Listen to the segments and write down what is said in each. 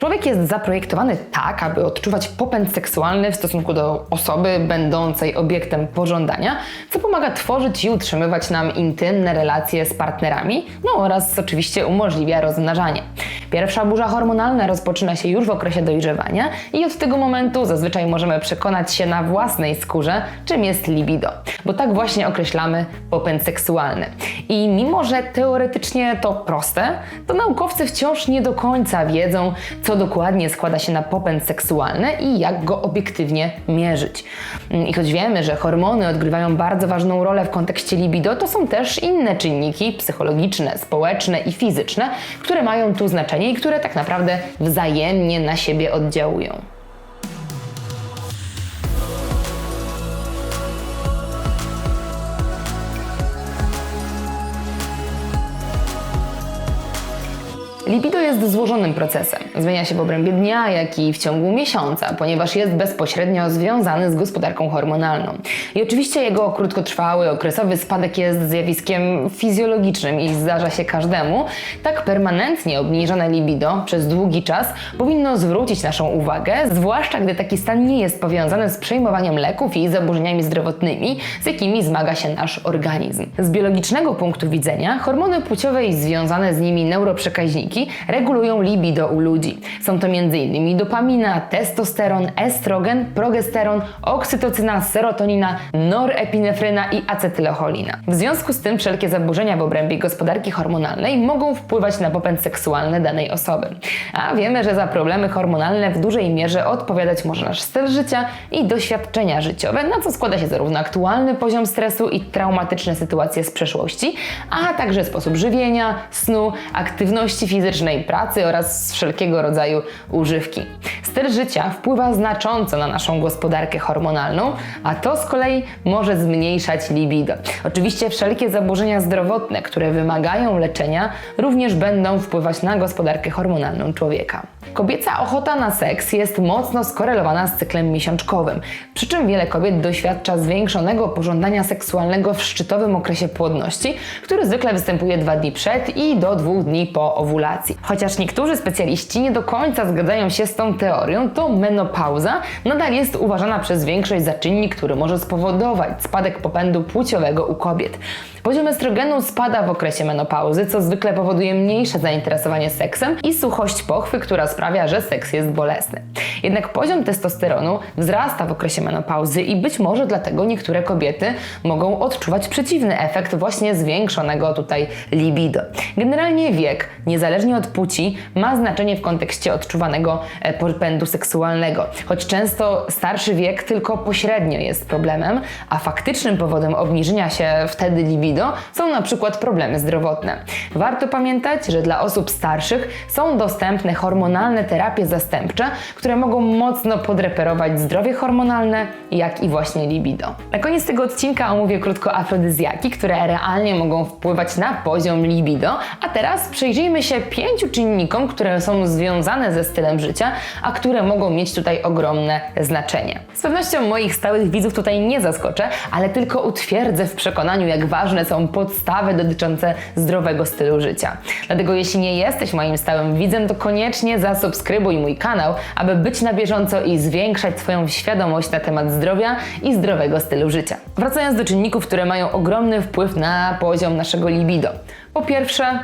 Człowiek jest zaprojektowany tak, aby odczuwać popęd seksualny w stosunku do osoby będącej obiektem pożądania, co pomaga tworzyć i utrzymywać nam intymne relacje z partnerami, no oraz oczywiście umożliwia rozmnażanie. Pierwsza burza hormonalna rozpoczyna się już w okresie dojrzewania i od tego momentu zazwyczaj możemy przekonać się na własnej skórze, czym jest libido, bo tak właśnie określamy popęd seksualny. I mimo, że teoretycznie to proste, to naukowcy wciąż nie do końca wiedzą, co dokładnie składa się na popęd seksualny i jak go obiektywnie mierzyć. I choć wiemy, że hormony odgrywają bardzo ważną rolę w kontekście libido, to są też inne czynniki psychologiczne, społeczne i fizyczne, które mają tu znaczenie i które tak naprawdę wzajemnie na siebie oddziałują. Libido jest złożonym procesem. Zmienia się w obrębie dnia, jak i w ciągu miesiąca, ponieważ jest bezpośrednio związany z gospodarką hormonalną. I oczywiście jego krótkotrwały, okresowy spadek jest zjawiskiem fizjologicznym i zdarza się każdemu. Tak permanentnie obniżone libido przez długi czas powinno zwrócić naszą uwagę, zwłaszcza gdy taki stan nie jest powiązany z przejmowaniem leków i zaburzeniami zdrowotnymi, z jakimi zmaga się nasz organizm. Z biologicznego punktu widzenia hormony płciowe i związane z nimi neuroprzekaźniki regulują libido u ludzi. Są to m.in. dopamina, testosteron, estrogen, progesteron, oksytocyna, serotonina, norepinefryna i acetylocholina. W związku z tym wszelkie zaburzenia w obrębie gospodarki hormonalnej mogą wpływać na popęd seksualny danej osoby. A wiemy, że za problemy hormonalne w dużej mierze odpowiadać może nasz styl życia i doświadczenia życiowe, na co składa się zarówno aktualny poziom stresu i traumatyczne sytuacje z przeszłości, a także sposób żywienia, snu, aktywności fizycznej, pracy oraz wszelkiego rodzaju używki. Styl życia wpływa znacząco na naszą gospodarkę hormonalną, a to z kolei może zmniejszać libido. Oczywiście wszelkie zaburzenia zdrowotne, które wymagają leczenia, również będą wpływać na gospodarkę hormonalną człowieka. Kobieca ochota na seks jest mocno skorelowana z cyklem miesiączkowym, przy czym wiele kobiet doświadcza zwiększonego pożądania seksualnego w szczytowym okresie płodności, który zwykle występuje dwa dni przed i do dwóch dni po ovulacji. Chociaż niektórzy specjaliści nie do końca zgadzają się z tą teorią, to menopauza nadal jest uważana przez większość za czynnik, który może spowodować spadek popędu płciowego u kobiet. Poziom estrogenu spada w okresie menopauzy, co zwykle powoduje mniejsze zainteresowanie seksem i suchość pochwy, która sprawia, że seks jest bolesny. Jednak poziom testosteronu wzrasta w okresie menopauzy i być może dlatego niektóre kobiety mogą odczuwać przeciwny efekt właśnie zwiększonego tutaj libido. Generalnie wiek, niezależnie od płci, ma znaczenie w kontekście odczuwanego e, popędu seksualnego, choć często starszy wiek tylko pośrednio jest problemem, a faktycznym powodem obniżenia się wtedy libido są na przykład problemy zdrowotne. Warto pamiętać, że dla osób starszych są dostępne hormonalne terapie zastępcze, które mogą mocno podreperować zdrowie hormonalne, jak i właśnie libido. Na koniec tego odcinka omówię krótko afrodyzjaki, które realnie mogą wpływać na poziom libido, a teraz przyjrzyjmy się pięciu czynnikom, które są związane ze stylem życia, a które mogą mieć tutaj ogromne znaczenie. Z pewnością moich stałych widzów tutaj nie zaskoczę, ale tylko utwierdzę w przekonaniu, jak ważne są podstawy dotyczące zdrowego stylu życia. Dlatego jeśli nie jesteś moim stałym widzem, to koniecznie zasubskrybuj mój kanał, aby być na bieżąco i zwiększać swoją świadomość na temat zdrowia i zdrowego stylu życia. Wracając do czynników, które mają ogromny wpływ na poziom naszego libido. Po pierwsze,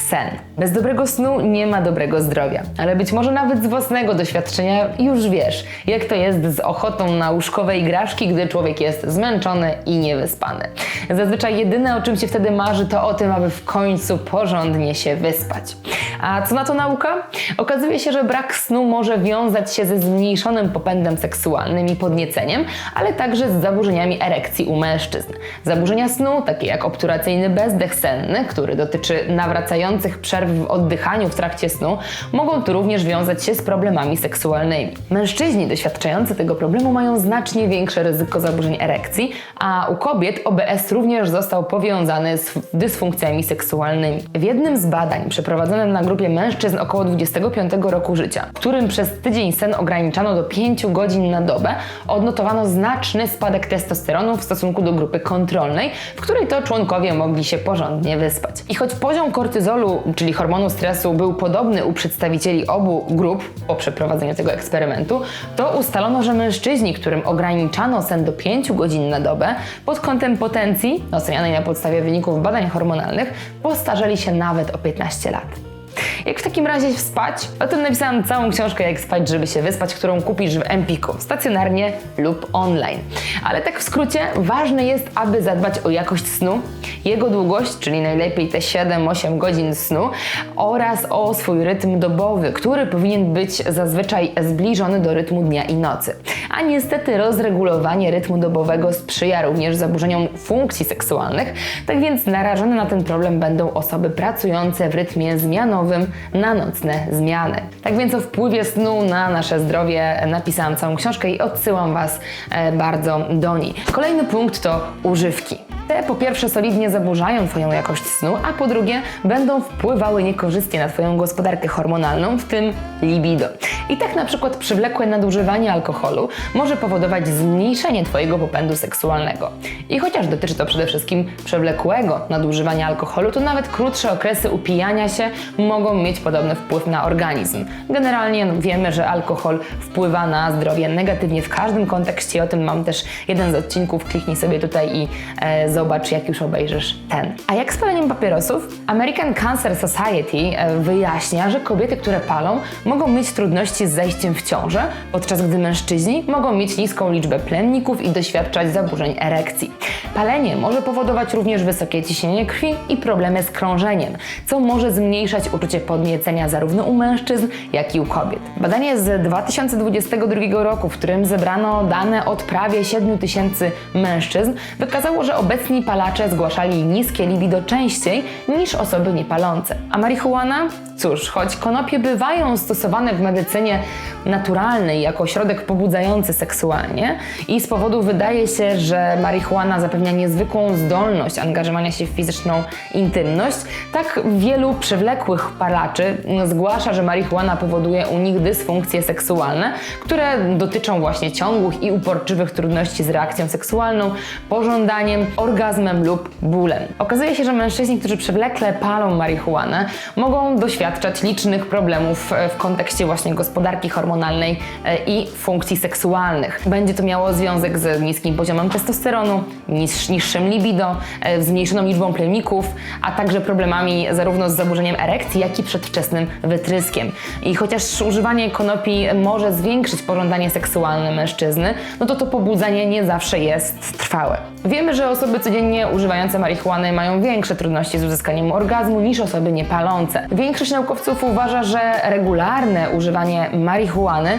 sen. Bez dobrego snu nie ma dobrego zdrowia, ale być może nawet z własnego doświadczenia już wiesz, jak to jest z ochotą na łóżkowe igraszki, gdy człowiek jest zmęczony i niewyspany. Zazwyczaj jedyne o czym się wtedy marzy to o tym, aby w końcu porządnie się wyspać. A co na to nauka? Okazuje się, że brak snu może wiązać się ze zmniejszonym popędem seksualnym i podnieceniem, ale także z zaburzeniami erekcji u mężczyzn. Zaburzenia snu, takie jak obturacyjny bezdech senny, który dotyczy nawracających przerw w oddychaniu w trakcie snu, mogą tu również wiązać się z problemami seksualnymi. Mężczyźni doświadczający tego problemu mają znacznie większe ryzyko zaburzeń erekcji, a u kobiet OBS również został powiązany z dysfunkcjami seksualnymi. W jednym z badań przeprowadzonym na grupie mężczyzn około 25 roku życia, którym przez tydzień sen ograniczano do 5 godzin na dobę, odnotowano znaczny spadek testosteronu w stosunku do grupy kontrolnej, w której to członkowie mogli się porządnie wyspać. I choć poziom kortyzolu czyli hormonu stresu, był podobny u przedstawicieli obu grup po przeprowadzeniu tego eksperymentu, to ustalono, że mężczyźni, którym ograniczano sen do 5 godzin na dobę, pod kątem potencji, ocenianej na podstawie wyników badań hormonalnych, postarzeli się nawet o 15 lat. Jak w takim razie spać? O tym napisałam całą książkę Jak spać, żeby się wyspać, którą kupisz w Empiku, stacjonarnie lub online. Ale tak w skrócie, ważne jest, aby zadbać o jakość snu, jego długość, czyli najlepiej te 7-8 godzin snu oraz o swój rytm dobowy, który powinien być zazwyczaj zbliżony do rytmu dnia i nocy. A niestety rozregulowanie rytmu dobowego sprzyja również zaburzeniom funkcji seksualnych, tak więc narażone na ten problem będą osoby pracujące w rytmie zmianowym na nocne zmiany. Tak więc o wpływie snu na nasze zdrowie napisałam całą książkę i odsyłam Was e, bardzo do niej. Kolejny punkt to używki. Te po pierwsze solidnie zaburzają Twoją jakość snu, a po drugie będą wpływały niekorzystnie na Twoją gospodarkę hormonalną, w tym libido. I tak na przykład przywlekłe nadużywanie alkoholu może powodować zmniejszenie Twojego popędu seksualnego. I chociaż dotyczy to przede wszystkim przewlekłego nadużywania alkoholu, to nawet krótsze okresy upijania się mogą mieć podobny wpływ na organizm. Generalnie no, wiemy, że alkohol wpływa na zdrowie negatywnie w każdym kontekście. O tym mam też jeden z odcinków. Kliknij sobie tutaj i e, zobacz, jak już obejrzysz ten. A jak z paleniem papierosów? American Cancer Society e, wyjaśnia, że kobiety, które palą, mogą mieć trudności z zajściem w ciążę, podczas gdy mężczyźni mogą mieć niską liczbę plemników i doświadczać zaburzeń erekcji. Palenie może powodować również wysokie ciśnienie krwi i problemy z krążeniem, co może zmniejszać uczucie podniecenia zarówno u mężczyzn, jak i u kobiet. Badanie z 2022 roku, w którym zebrano dane od prawie 7 tysięcy mężczyzn, wykazało, że obecni palacze zgłaszali niskie libido częściej niż osoby niepalące. A marihuana? Cóż, choć konopie bywają stosowane w medycynie naturalnej jako środek pobudzający seksualnie i z powodu wydaje się, że marihuana zapewnia niezwykłą zdolność angażowania się w fizyczną intymność, tak wielu przewlekłych palaczy zgłasza, że marihuana powoduje u nich dysfunkcje seksualne, które dotyczą właśnie ciągłych i uporczywych trudności z reakcją seksualną, pożądaniem, orgazmem lub bólem. Okazuje się, że mężczyźni, którzy przewlekle palą marihuanę, mogą doświadczać licznych problemów w kontekście właśnie gospodarki hormonalnej e, i funkcji seksualnych. Będzie to miało związek z niskim poziomem testosteronu, niż, niższym libido, e, zmniejszoną liczbą plemników, a także problemami zarówno z zaburzeniem erekcji, jak i przedwczesnym wytryskiem. I chociaż używanie konopi może zwiększyć pożądanie seksualne mężczyzny, no to to pobudzenie nie zawsze jest trwałe. Wiemy, że osoby codziennie używające marihuany mają większe trudności z uzyskaniem orgazmu niż osoby niepalące. Większość naukowców uważa, że regularne używanie marihuany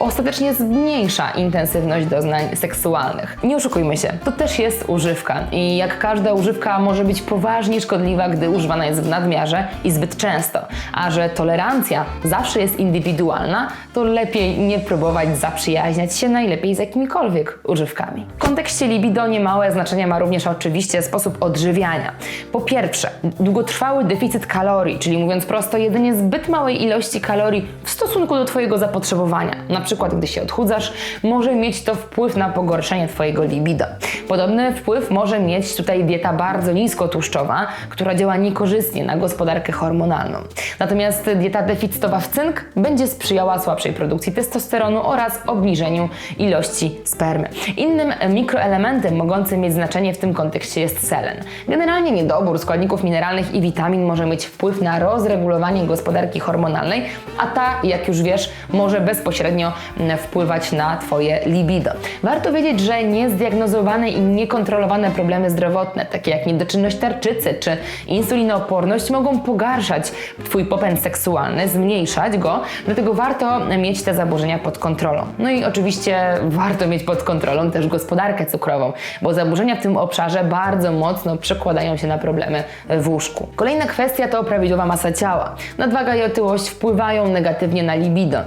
ostatecznie zmniejsza intensywność doznań seksualnych. Nie oszukujmy się, to też jest używka i jak każda używka może być poważnie szkodliwa, gdy używana jest w nadmiarze i zbyt często. A że tolerancja zawsze jest indywidualna, to lepiej nie próbować zaprzyjaźniać się najlepiej z jakimikolwiek używkami. W kontekście libido niemałe znaczenie ma również oczywiście sposób odżywiania. Po pierwsze, długotrwały deficyt kalorii, czyli mówiąc prosto, jedzenie zbyt małej ilości kalorii w stosunku do Twojego zapotrzebowania. Na przykład gdy się odchudzasz, może mieć to wpływ na pogorszenie Twojego libido. Podobny wpływ może mieć tutaj dieta bardzo niskotłuszczowa, która działa niekorzystnie na gospodarkę hormonalną. Natomiast dieta deficytowa w cynk będzie sprzyjała słabszej produkcji testosteronu oraz obniżeniu ilości spermy. Innym mikroelementem mogącym mieć znaczenie w tym kontekście jest selen. Generalnie niedobór składników mineralnych i witamin może mieć wpływ na rozregulowanie gospodarki hormonalnej, a ta, jak już wiesz, może bezpośrednio wpływać na Twoje libido. Warto wiedzieć, że niezdiagnozowane i niekontrolowane problemy zdrowotne, takie jak niedoczynność tarczycy czy insulinooporność, mogą pogarszać Twój popęd seksualny, zmniejszać go, dlatego warto mieć te zaburzenia pod kontrolą. No i oczywiście warto mieć pod kontrolą też gospodarkę cukrową, bo zaburzenia w tym obszarze bardzo mocno przekładają się na problemy w łóżku. Kolejna kwestia to prawidłowa masa ciała. Nadwaga i otyłość wpływają negatywnie na libido.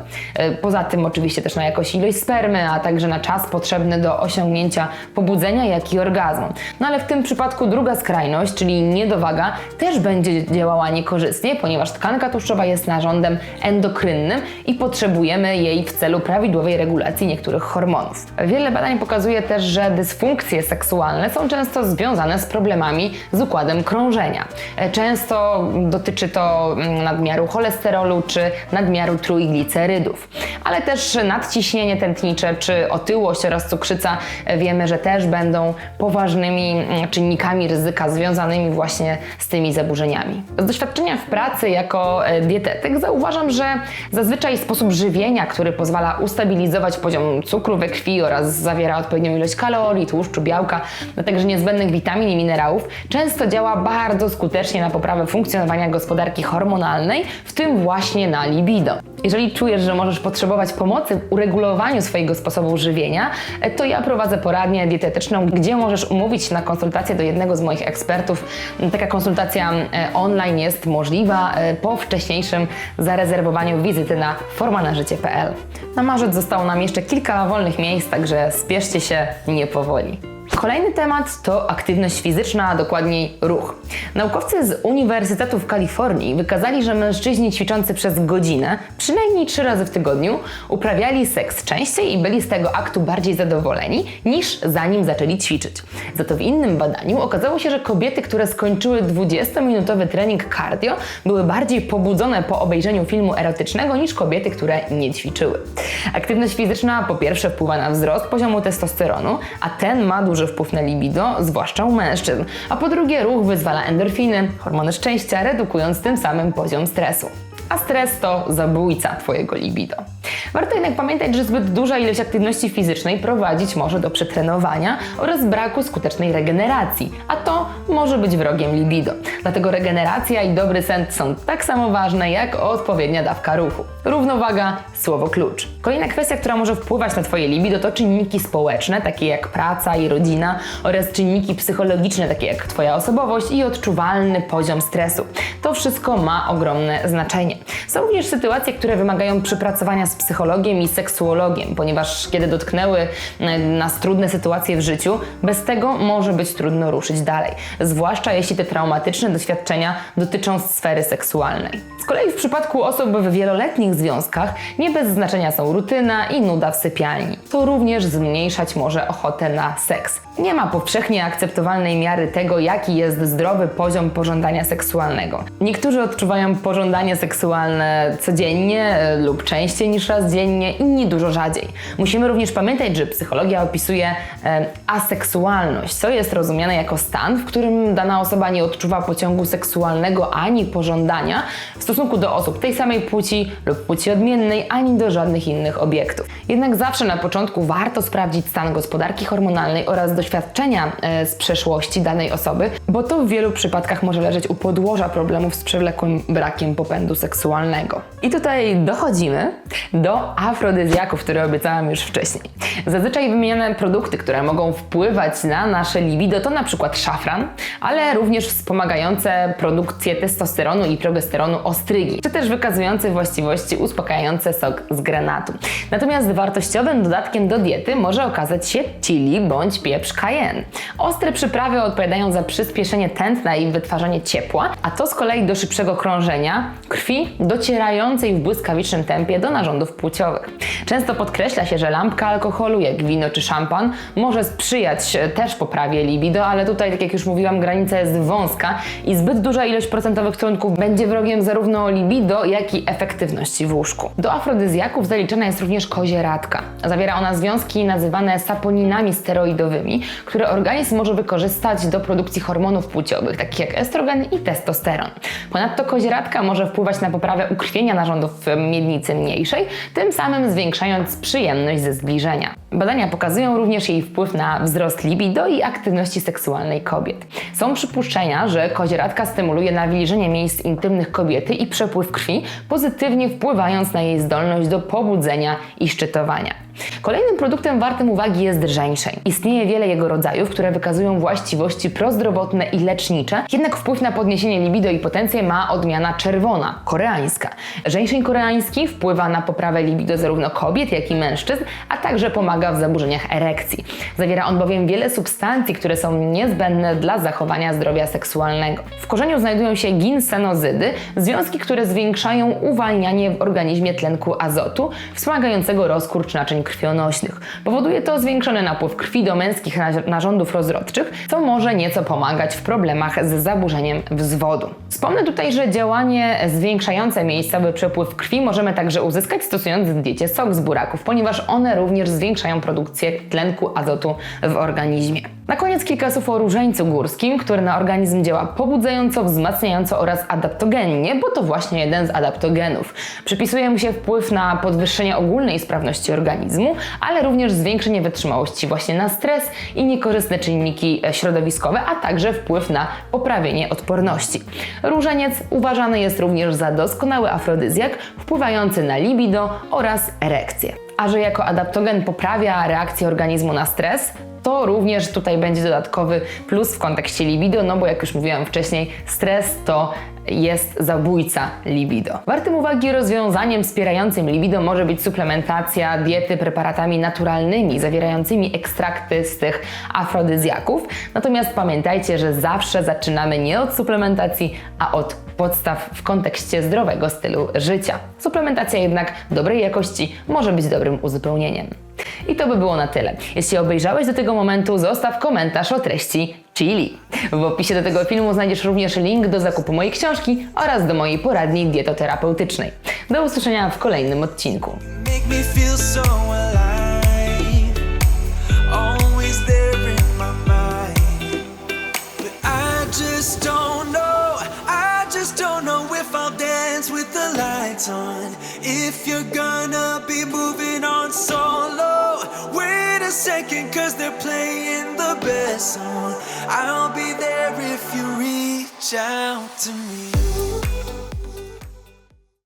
Poza tym oczywiście oczywiście też na jakość ilość spermy, a także na czas potrzebny do osiągnięcia pobudzenia, jak i orgazmu. No ale w tym przypadku druga skrajność, czyli niedowaga, też będzie działała niekorzystnie, ponieważ tkanka tłuszczowa jest narządem endokrynnym i potrzebujemy jej w celu prawidłowej regulacji niektórych hormonów. Wiele badań pokazuje też, że dysfunkcje seksualne są często związane z problemami z układem krążenia. E, Często dotyczy to mm, nadmiaru cholesterolu czy nadmiaru trójglicerydów, ale też nadciśnienie tętnicze czy otyłość oraz cukrzyca e, wiemy, że też będą poważnymi mm, czynnikami ryzyka związanymi właśnie z tymi zaburzeniami. Z doświadczenia w pracy jako e, dietetyk zauważam, że zazwyczaj sposób żywienia, który pozwala ustabilizować poziom cukru we krwi oraz zawiera odpowiednią ilość kalorii, tłuszczu, białka, a także niezbędnych witamin i minerałów, często działa bardzo skutecznie na poprawę funkcjonowania gospodarki hormonalnej, w tym właśnie na libido. Jeżeli czujesz, że możesz potrzebować pomocy w uregulowaniu swojego sposobu żywienia, e, to ja prowadzę poradnię dietetyczną, gdzie możesz umówić się na konsultację do jednego z moich ekspertów. Taka konsultacja e, online jest możliwa e, po wcześniejszym zarezerwowaniu wizyty na formanażycie.pl. Na marzec zostało nam jeszcze kilka wolnych miejsc, także spieszcie się nie powoli. Kolejny temat to aktywność fizyczna, a dokładniej ruch. Naukowcy z Uniwersytetu w Kalifornii wykazali, że mężczyźni ćwiczący przez godzinę, przynajmniej trzy razy w tygodniu, uprawiali seks częściej i byli z tego aktu bardziej zadowoleni niż zanim zaczęli ćwiczyć. Za to w innym badaniu okazało się, że kobiety, które skończyły 20-minutowy trening cardio, były bardziej pobudzone po obejrzeniu filmu erotycznego niż kobiety, które nie ćwiczyły. Aktywność fizyczna po pierwsze wpływa na wzrost poziomu testosteronu, a ten ma duży wpływ na libido, zwłaszcza u mężczyzn. A po drugie, ruch wyzwala endorfiny, hormony szczęścia, redukując tym samym poziom stresu. A stres to zabójca Twojego libido. Warto jednak pamiętać, że zbyt duża ilość aktywności fizycznej prowadzić może do przetrenowania oraz braku skutecznej regeneracji, a to może być wrogiem libido. Dlatego regeneracja i dobry sen są tak samo ważne jak odpowiednia dawka ruchu. Równowaga, słowo klucz. Kolejna kwestia, która może wpływać na Twoje libido to czynniki społeczne, takie jak praca i rodzina oraz czynniki psychologiczne, takie jak Twoja osobowość i odczuwalny poziom stresu. To wszystko ma ogromne znaczenie. Są również sytuacje, które wymagają przypracowania z psychologiem i seksuologiem, ponieważ kiedy dotknęły nas trudne sytuacje w życiu, bez tego może być trudno ruszyć dalej. Zwłaszcza jeśli te traumatyczne doświadczenia dotyczą sfery seksualnej. Z kolei w przypadku osób w wieloletnich związkach nie bez znaczenia są rutyna i nuda w sypialni. To również zmniejszać może ochotę na seks. Nie ma powszechnie akceptowalnej miary tego, jaki jest zdrowy poziom pożądania seksualnego. Niektórzy odczuwają pożądanie seksualne codziennie e, lub częściej niż raz dziennie, inni dużo rzadziej. Musimy również pamiętać, że psychologia opisuje e, aseksualność, co jest rozumiane jako stan, w którym dana osoba nie odczuwa pociągu seksualnego ani pożądania w stosunku do osób tej samej płci lub płci odmiennej, ani do żadnych innych obiektów. Jednak zawsze na początku warto sprawdzić stan gospodarki hormonalnej oraz doświadczenia e, z przeszłości danej osoby, bo to w wielu przypadkach może leżeć u podłoża problemów z przewlekłym brakiem popędu seksualnego. I tutaj dochodzimy do afrodyzjaków, które obiecałam już wcześniej. Zazwyczaj wymienione produkty, które mogą wpływać na nasze libido to na przykład szafran, ale również wspomagające produkcję testosteronu i progesteronu ostrygi, czy też wykazujące właściwości uspokajające sok z granatu. Natomiast wartościowym dodatkiem do diety może okazać się chili bądź pieprz cayenne. Ostre przyprawy odpowiadają za przyspieszenie tętna i wytwarzanie ciepła, a to z kolei do szybszego krążenia krwi w błyskawicznym tempie do narządów płciowych. Często podkreśla się, że lampka alkoholu, jak wino czy szampan, może sprzyjać e, też poprawie libido, ale tutaj, tak jak już mówiłam, granica jest wąska i zbyt duża ilość procentowych trunków będzie wrogiem zarówno libido, jak i efektywności w łóżku. Do afrodyzjaków zaliczana jest również kozieradka. Zawiera ona związki nazywane saponinami steroidowymi, które organizm może wykorzystać do produkcji hormonów płciowych, takich jak estrogen i testosteron. Ponadto kozieradka może wpływać na poprawę ukrwienia narządów miednicy mniejszej, tym samym zwiększając przyjemność ze zbliżenia. Badania pokazują również jej wpływ na wzrost libido i aktywności seksualnej kobiet. Są przypuszczenia, że kozieradka stymuluje nawilżenie miejsc intymnych kobiety i przepływ krwi, pozytywnie wpływając na jej zdolność do pobudzenia i szczytowania. Kolejnym produktem wartym uwagi jest żeńszeń. Istnieje wiele jego rodzajów, które wykazują właściwości prozdrowotne i lecznicze, jednak wpływ na podniesienie libido i potencję ma odmiana czerwona, koreańska. Żeńszeń koreański wpływa na poprawę libido zarówno kobiet, jak i mężczyzn, a także pomaga w zaburzeniach erekcji. Zawiera on bowiem wiele substancji, które są niezbędne dla zachowania zdrowia seksualnego. W korzeniu znajdują się ginsenozydy, związki, które zwiększają uwalnianie w organizmie tlenku azotu, wspomagającego rozkurcz naczyń krwionośnych. Powoduje to zwiększony napływ krwi do męskich na- narządów rozrodczych, co może nieco pomagać w problemach z zaburzeniem wzwodu. Wspomnę tutaj, że działanie zwiększające miejscowy przepływ krwi możemy także uzyskać stosując w diecie sok z buraków, ponieważ one również zwiększają produkcję tlenku azotu w organizmie. Na koniec kilka słów o różańcu górskim, który na organizm działa pobudzająco, wzmacniająco oraz adaptogennie, bo to właśnie jeden z adaptogenów. Przypisuje mu się wpływ na podwyższenie ogólnej sprawności organizmu, ale również zwiększenie wytrzymałości właśnie na stres i niekorzystne czynniki e, środowiskowe, a także wpływ na poprawienie odporności. Różaniec uważany jest również za doskonały afrodyzjak, wpływający na libido oraz erekcję. A że jako adaptogen poprawia reakcję organizmu na stres, to również tutaj będzie dodatkowy plus w kontekście libido, no bo jak już mówiłam wcześniej, stres to jest zabójca libido. Wartym uwagi rozwiązaniem wspierającym libido może być suplementacja diety preparatami naturalnymi, zawierającymi ekstrakty z tych afrodyzjaków. Natomiast pamiętajcie, że zawsze zaczynamy nie od suplementacji, a od podstaw w kontekście zdrowego stylu życia. Suplementacja jednak dobrej jakości może być dobrym uzupełnieniem. I to by było na tyle. Jeśli obejrzałeś do tego momentu, zostaw komentarz o treści chili. W opisie do tego filmu znajdziesz również link do zakupu mojej książki oraz do mojej poradni dietoterapeutycznej. Do usłyszenia w kolejnym odcinku. so if you're gonna be moving on a second, cause they're playing the best song. I'll be there if you reach out to me.